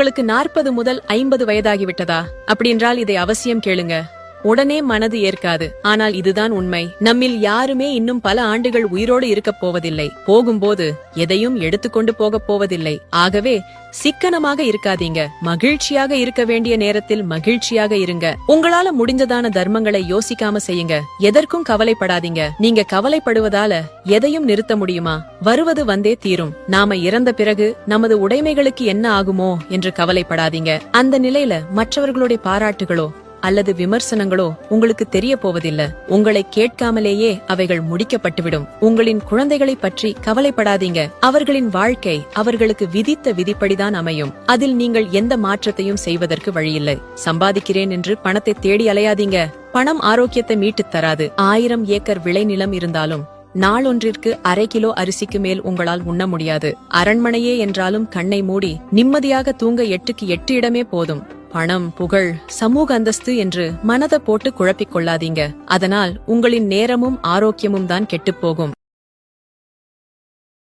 உங்களுக்கு நாற்பது முதல் ஐம்பது வயதாகிவிட்டதா? அப்படின்றால் இதை அவசியம் கேளுங்க. உடனே மனது ஏற்காது. ஆனால் இதுதான் உண்மை. நம்மில் யாருமே இன்னும் பல ஆண்டுகள் உயிரோடு இருக்கப் போவதில்லை. போகும்போது எதையும் எடுத்துக்கொண்டு போகப் போவதில்லை. ஆகவே சிக்கனமாக இருக்காதீங்க. மகிழ்ச்சியாக இருக்க வேண்டிய நேரத்தில் மகிழ்ச்சியாக இருங்க. உங்களால முடிஞ்சதான தர்மங்களை யோசிக்காம செய்யுங்க. எதற்கும் கவலைப்படாதீங்க. நீங்க கவலைப்படுவதால எதையும் நிறுத்த முடியுமா? வருவது வந்தே தீரும். நாம இறந்த பிறகு நமது உடைமைகளுக்கு என்ன ஆகுமோ என்று கவலைப்படாதீங்க. அந்த நிலையில மற்றவர்களுடைய பாராட்டுகளோ அல்லது விமர்சனங்களோ உங்களுக்கு தெரிய போவதில்லை உங்களை கேட்காமலேயே அவைகள் முடிக்கப்பட்டுவிடும். உங்களின் குழந்தைகளை பற்றி கவலைப்படாதீங்க. அவர்களின் வாழ்க்கை அவர்களுக்கு விதித்த விதிப்படிதான் அமையும். அதில் நீங்கள் எந்த மாற்றத்தையும் செய்வதற்கு வழியில்லை. சம்பாதிக்கிறேன் என்று பணத்தை தேடி அலையாதீங்க. பணம் ஆரோக்கியத்தை மீட்டுத் தராது. ஆயிரம் ஏக்கர் விளைநிலம் இருந்தாலும் நாளொன்றிற்கு அரை கிலோ அரிசிக்கு மேல் உங்களால் உண்ண முடியாது. அரண்மனையே என்றாலும் கண்ணை மூடி நிம்மதியாக தூங்க எட்டுக்கு எட்டு இடமே போதும். பணம் புகழ் சமூக அந்தஸ்து என்று மனதை போட்டு குழப்பிக் கொள்ளாதீங்க. அதனால் உங்களின் நேரமும் ஆரோக்கியமும் தான் கெட்டுப்போகும்